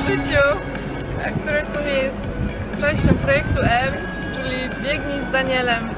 w życiu, a które w sumie jest częścią projektu M, czyli Biegnij z Danielem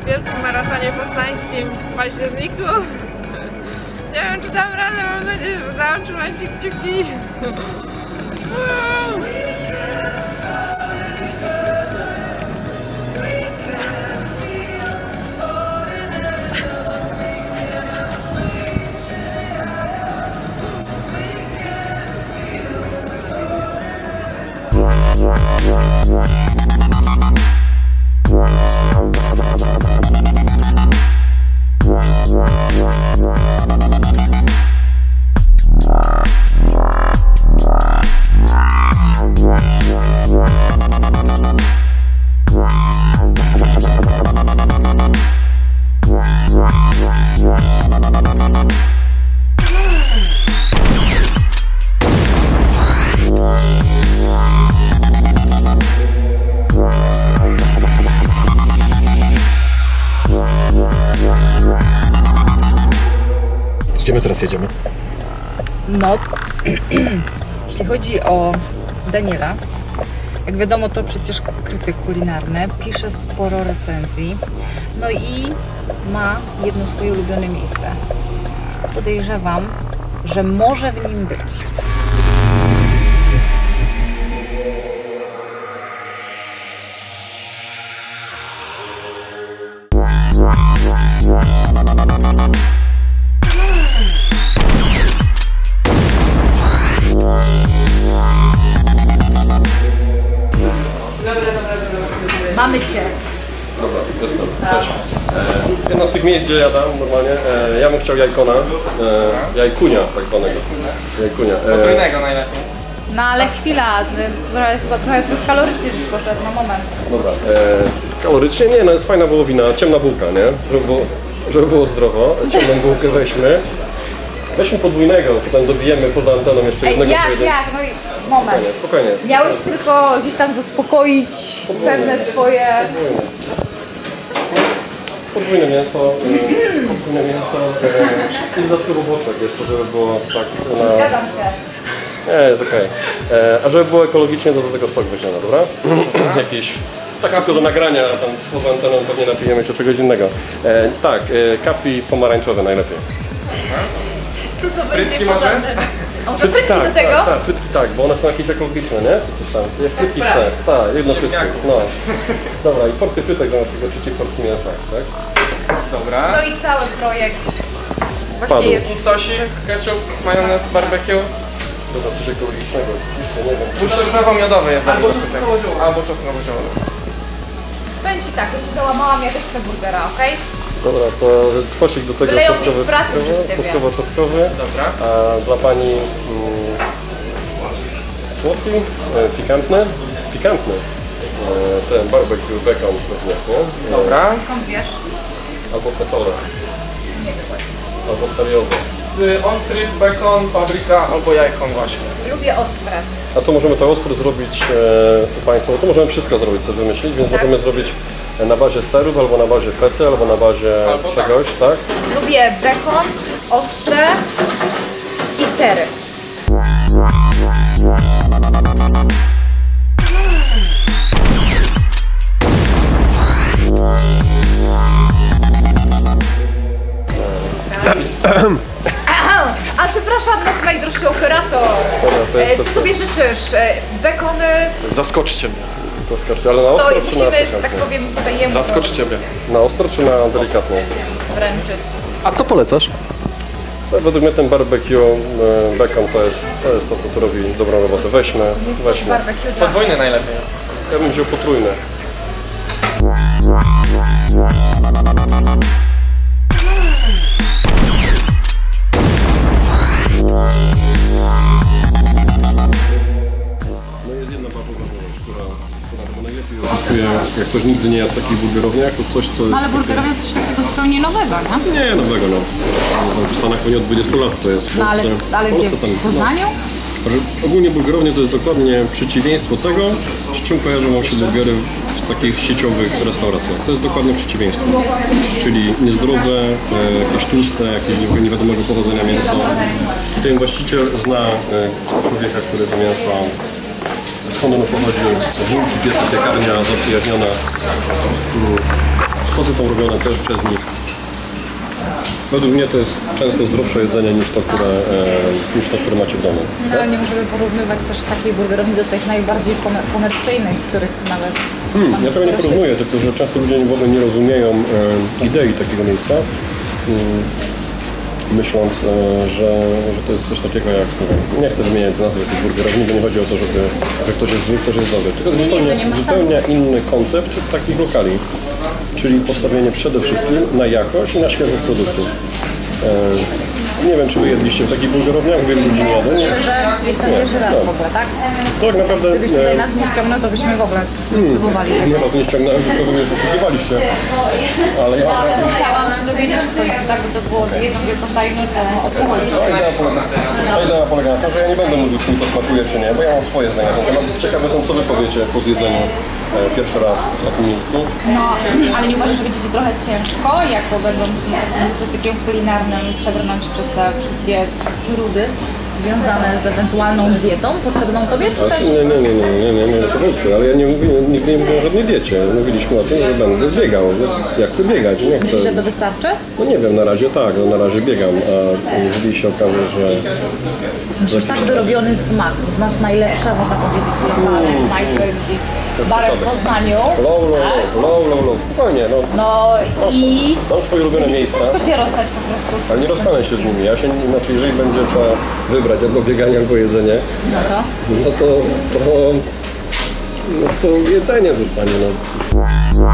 w Wielkim Maratonie Poznańskim w październiku. Nie wiem, czy dam radę, mam nadzieję, że dam. Trzymajcie kciuki. Gdzie my teraz jedziemy? No, jeśli chodzi o Daniela, jak wiadomo, to przecież krytyk kulinarny, pisze sporo recenzji, no i ma jedno swoje ulubione miejsce. Podejrzewam, że może w nim być. Miejsc, gdzie jadam normalnie, e, ja bym chciał jajkona, e, jajkunia tak zwanego. Jajkunia. E, Potrójnego najlepiej. No ale chwila, trochę, chyba trochę zbyt kalorycznie już poszedł, na moment. dobra, e, kalorycznie nie, no jest fajna wołowina, ciemna bułka, nie? Żeby było, żeby było zdrowo, ciemną bułkę weźmy. Weźmy podwójnego, potem dobijemy poza anteną jeszcze Ej, jednego jak, pojedynku. jak, no i moment. Spokojnie, spokojnie. Miałeś tylko gdzieś tam zaspokoić pewne swoje... Podwójne mięso, e, podwójne mięso e, i dodatkowo boczek jeszcze, żeby było tak na... Zgadzam się. Nie, jest okej. E, A żeby było ekologicznie, to do tego sok weźmiemy, dobra? Jakiś. Tak tylko do nagrania, a tam poza anteną pewnie napijemy się czegoś innego. E, tak, e, kapi pomarańczowe najlepiej. To co Frytki będzie może? Podane? A może frytki tak, do tego? tak, tak, frytki tak, bo one są jakieś ekologiczne, nie? Co to tam? Jak frytki chcę. Tak, jedno frytki. No. Dobra, i porcję frytek zamiast tego trzeciej porcji mięsa, tak? Dobra. No i cały projekt Padł. właśnie jest... I sosik, ketchup, majonez, barbecue. Dobra, coś ekologicznego. Oczywiście, nie wiem. Czosnkowo-miodowy jest Albo czosnkowo Albo czosnkowo-ziołowy. Powiem Ci tak, ja się załamałam, ja też chcę burgera, okej? Dobra, to sosik do tego Wyleją czosnkowy, pracy przez ciebie. czosnkowo-czosnkowy. Dobra. A dla pani mm, słodki, e, pikantny, pikantny. E, ten barbecue bacon pewnie, nie? E, Dobra. Skąd wiesz? Albo fetole, Nie wiem właśnie. albo seriozo. Z ostrych, bacon, papryka albo jajkon właśnie. Lubię ostre. A to możemy to ostro zrobić e, u Państwa, bo to możemy wszystko zrobić, co wymyślić, więc Tak. możemy zrobić na bazie serów, albo na bazie fety, albo na bazie Albo tak. czegoś, tak? Lubię bekon, ostre i sery. Aha, A przepraszam, nasz najdroższy operator. Dobra, to jest E, to, Co co sobie życzysz? E, Bekony, Zaskoczcie mnie. To skarczy, ale na to ostro czy na musimy, tak powiem, tutaj jemu Zaskoczcie mnie. Na ostro czy na delikatnie? wręczyć. A co polecasz? No, według mnie ten barbecue e, bacon to jest, to jest to, co robi dobrą robotę. Weźmy, weźmy. Barbecue dla Podwójny najlepiej. Ja bym wziął potrójny. Jak ktoś nigdy nie jadł takich burgerowniach, to coś, co jest... Ale burgerowie to coś takiego zupełnie nowego, nie? Nie, nowego, no. W Stanach pewnie od 20 lat to jest. W No ale, Polsce- ale w gdzie? Polsce tam- W Poznaniu? no. Że Ogólnie burgerownie to jest dokładnie przeciwieństwo tego, z czym kojarzą wam się burgery w takich sieciowych restauracjach. To jest dokładnie przeciwieństwo. Czyli niezdrowe, e, jakieś tłuste, jakieś nie- wiadomego pochodzenia mięso. Ten właściciel zna e, człowieka, który to mięso skąd ono pochodzi, bułki, pieca, piekarnia zaprzyjaźniona. Sosy są robione też przez nich. Według mnie to jest często zdrowsze jedzenie niż to, które, e, niż to, które macie w domu. No, ale nie możemy porównywać też takiej burgerowni do tych najbardziej komer- komercyjnych, których nawet... Hmm, ja tego nie porównuję, tylko że często ludzie w ogóle nie rozumieją e, idei takiego miejsca. Mm, myśląc, e, że, że to jest coś takiego jak, nie wiem, nie chcę wymieniać nazwy jakiejś burgerowni, bo nie chodzi o to, żeby, że ktoś jest zły, ktoś jest dobry. Tylko Nie, nie, zupełnie, to nie zupełnie inny koncept takich lokali. Czyli postawienie przede wszystkim na jakość i na świeżość produktów. E, nie wiem, czy wy jedliście w takich burgerowniach, wielu ludzi nie jadło. Nie? Szczerze, jestem Nie, pierwszy raz tak. w ogóle, tak? Tak naprawdę Gdybyś tutaj e, nas nie ściągnął, to byśmy w ogóle nie spróbowali nie was nie ściągnąłem, tylko mnie posługiwaliście. Ale ja, Chciałam się dowiedzieć końcu, tak? Bo to było jedną wielką tajemnicą, o co chodzi. Ta idea, polega, na tym, że ja nie będę mówił, czy mi to smakuje, czy nie, bo ja mam swoje zdanie na ten temat. Ciekawy jestem, co wy powiecie po zjedzeniu e, pierwszy raz w takim miejscu. No, ale nie uważasz, że będzie Ci trochę ciężko, jako będąc instytutem kulinarnym, przebrnąć przez te wszystkie trudy związane z ewentualną dietą potrzebną Tobie, czy też... nie, nie, nie, nie, nie, nie, nie, ale ja nie mówię, nigdy nie mówiłem o żadnej diecie. Mówiliśmy o tym, że będę biegał. Ja chcę biegać, nie chcę. Myślisz, że to wystarczy? No nie wiem, na razie tak, no na razie biegam, a jeżeli się okaże, że Musisz tak wyrobiony smak, znasz najlepsze, można powiedzieć, lokale, knajpy gdzieś, bary w Poznaniu. low, low, tak? low, low, low, low, spokojnie, no. No i... Mam swoje ulubione miejsca. Ciężko się rozstać po prostu Ale nie rozstanę się z nimi. Ja się, znaczy jeżeli będzie trzeba wybrać albo bieganie, albo jedzenie, No to. no to, to, no to jedzenie zostanie. No.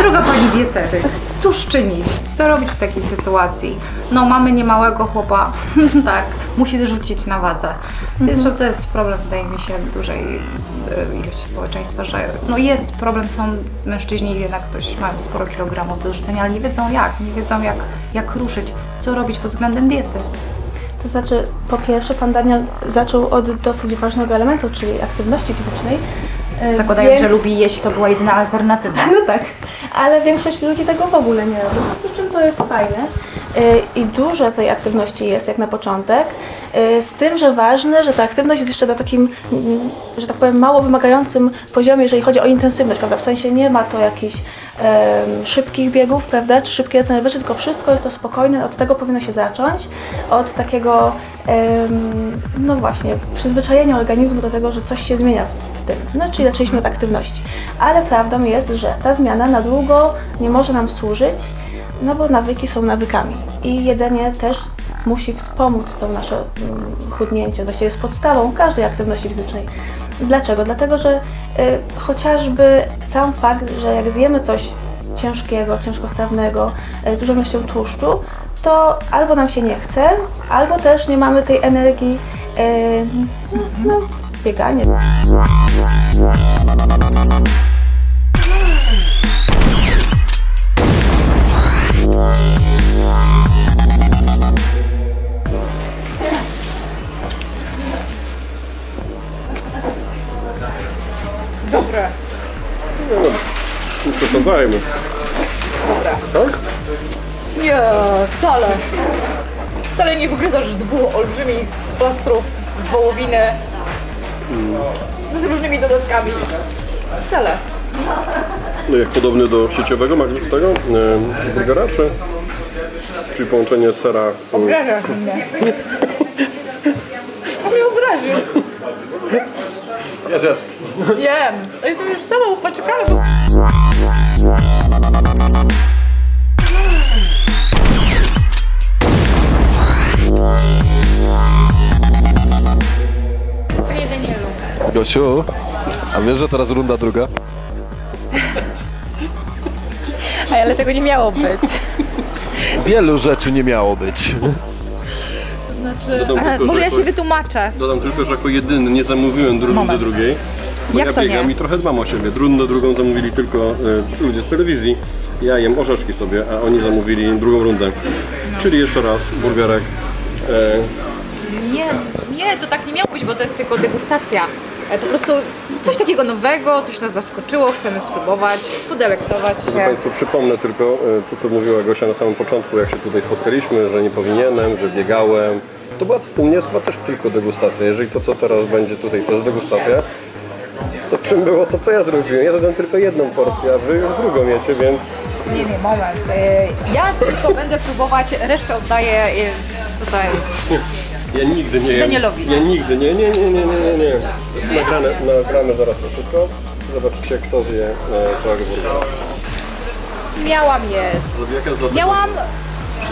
Droga pani dietetyk, cóż czynić? Co robić w takiej sytuacji? No mamy niemałego chłopa, tak, musi rzucić na wadze. Więc że to jest problem, wydaje mi się, dużej e, ilości społeczeństwa, że no jest problem, są mężczyźni jednak ktoś mają sporo kilogramów do rzucenia, ale nie wiedzą jak, nie wiedzą jak, jak ruszyć, co robić pod względem diety. To znaczy, po pierwsze, pan Daniel zaczął od dosyć ważnego elementu, czyli aktywności fizycznej. E, Zakładając, że lubi jeść, to była jedyna alternatywa. No tak, ale większość ludzi tego w ogóle nie robi, z czym to jest fajne. E, I dużo tej aktywności jest jak na początek, e, z tym, że ważne, że ta aktywność jest jeszcze na takim, mm, że tak powiem, mało wymagającym poziomie, jeżeli chodzi o intensywność, prawda? W sensie nie ma to jakichś em, szybkich biegów, prawda, czy szybkie jedzenie wyżej, tylko wszystko jest to spokojne, od tego powinno się zacząć, od takiego, em, no właśnie, przyzwyczajenia organizmu do tego, że coś się zmienia No, czyli zaczęliśmy od aktywności. Ale prawdą jest, że ta zmiana na długo nie może nam służyć, no bo nawyki są nawykami. I jedzenie też musi wspomóc to nasze mm, chudnięcie. Właściwie jest podstawą każdej aktywności fizycznej. Dlaczego? Dlatego, że y, chociażby sam fakt, że jak zjemy coś ciężkiego, ciężkostrawnego, y, z dużą ilością tłuszczu, to albo nam się nie chce, albo też nie mamy tej energii y, no, no, bieganie. Nie przesadzajmy. Tak? Nie, wcale. Wcale nie wygryzasz dwóch olbrzymich plastrów wołowiny z różnymi dodatkami. Wcale. No jak podobny do sieciowego, masz z tego e, burgera, czy, czyli połączenie sera... Obrażasz mnie. On mnie obraził. Jest, jest. Wiem. Jestem już cała upaczekana. bo- Gosiu, a wiesz, że teraz runda druga? Ale tego nie miało być. Wielu rzeczy nie miało być. Dodam tylko, może że ja jako- się wytłumaczę. Dodam tylko, że jako jedyny nie zamówiłem do rundy Moment. drugiej. Bo Jak ja to nie? biegam i trochę dbam o siebie. Rundę drugą zamówili tylko e, ludzie z telewizji. Ja jem orzeszki sobie, a oni zamówili drugą rundę. Czyli jeszcze raz, burgerek. E, Nie, nie, to tak nie miało być, bo to jest tylko degustacja. E, Po prostu coś takiego nowego, coś nas zaskoczyło, chcemy spróbować, podelektować się. Państwu, przypomnę tylko e, to, co mówiła Gosia na samym początku, jak się tutaj spotkaliśmy, że nie powinienem, że biegałem. To była, u mnie to była też tylko degustacja. Jeżeli to, co teraz będzie tutaj, to jest degustacja, to czym było to, co ja zrobiłem? Ja dodam tylko jedną porcję, a Wy już drugą jecie, więc Nie, nie, moment. E, Ja tylko będę próbować, resztę oddaję tutaj. Ja nigdy nie jem. Danielowi. Ja nigdy, nie, nie, nie, nie, nie, nie, nie. Nagrane, nagramy zaraz to wszystko. Zobaczycie, kto zje e, całego burgera. Miałam jeść. Zabijaka dodatkiem Miałam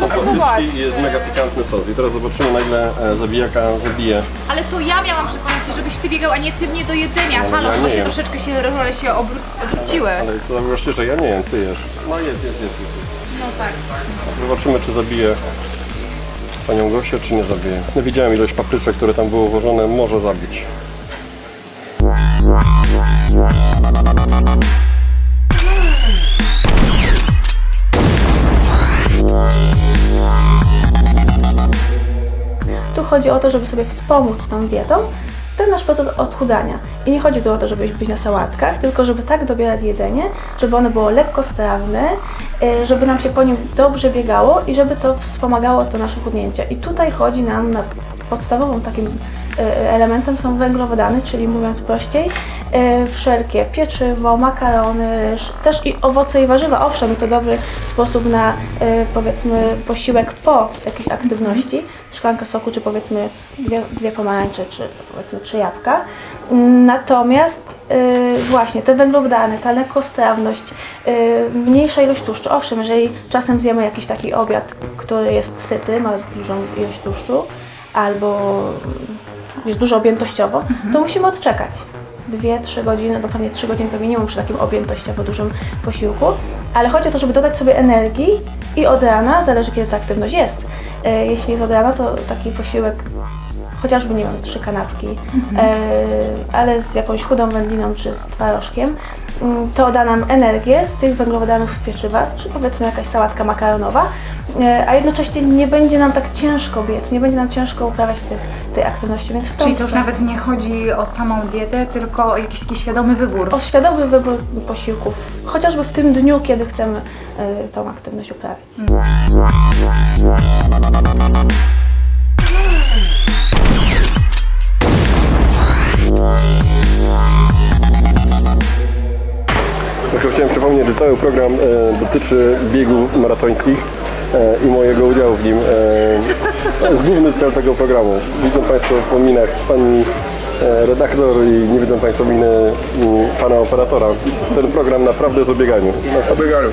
są próbować. papryczki i jest mega pikantny sos. I teraz zobaczymy, na ile e, zabijaka zabije. Ale to ja miałam przekonać cię, żebyś ty biegał, a nie ty mnie do jedzenia. Ale Halo, ja chyba nie się jem. troszeczkę się role się obró- obróciły. Ale to właśnie, że ja nie wiem, ty jesz. No jest, jest, jest. jest. No tak. Zobaczymy, czy zabije panią Gosię, czy nie zabije. No, widziałem ilość papryczek, które tam było włożone, może zabić. Tu chodzi o to, żeby sobie wspomóc tą dietą nasz proces odchudzania. I nie chodzi tu o to, żeby być na sałatkach, tylko żeby tak dobierać jedzenie, żeby ono było lekkostrawne, y, żeby nam się po nim dobrze biegało i żeby to wspomagało to nasze chudnięcie. I tutaj chodzi nam na podstawowym takim elementem są węglowodany, czyli mówiąc prościej, y, wszelkie pieczywo, makarony, też i owoce i warzywa. Owszem, to dobry sposób na y, powiedzmy posiłek po jakiejś aktywności, szklankę soku, czy powiedzmy dwie, dwie pomarańcze, czy powiedzmy trzy jabłka. Natomiast właśnie te węglowodany, ta lekkostrawność, mniejsza ilość tłuszczu. Owszem, jeżeli czasem zjemy jakiś taki obiad, który jest syty, ma dużą ilość tłuszczu, albo jest dużo objętościowo, to musimy odczekać. 2-3 godziny, pewnie 3 godziny to minimum przy takim objętościowo dużym posiłku, ale chodzi o to, żeby dodać sobie energii i od rana, zależy kiedy ta aktywność jest. E, Jeśli jest od rana, to taki posiłek, chociażby nie wiem, trzy kanapki, e, ale z jakąś chudą wędliną czy z twarożkiem, to da nam energię z tych węglowodanów pieczywa, czy powiedzmy jakaś sałatka makaronowa, e, a jednocześnie nie będzie nam tak ciężko biec, nie będzie nam ciężko uprawiać tych, tej aktywności, więc w Czyli to już nawet nie chodzi o samą dietę, tylko o jakiś taki świadomy wybór. o świadomy wybór posiłków, chociażby w tym dniu, kiedy chcemy y, tą aktywność uprawiać. Tylko chciałem przypomnieć, że cały program e, dotyczy biegów maratońskich e, i mojego udziału w nim. E, to jest główny cel tego programu. Widzą Państwo po minach pani e, redaktor i nie widzą Państwo miny pana operatora. Ten program naprawdę jest o bieganiu. O bieganiu.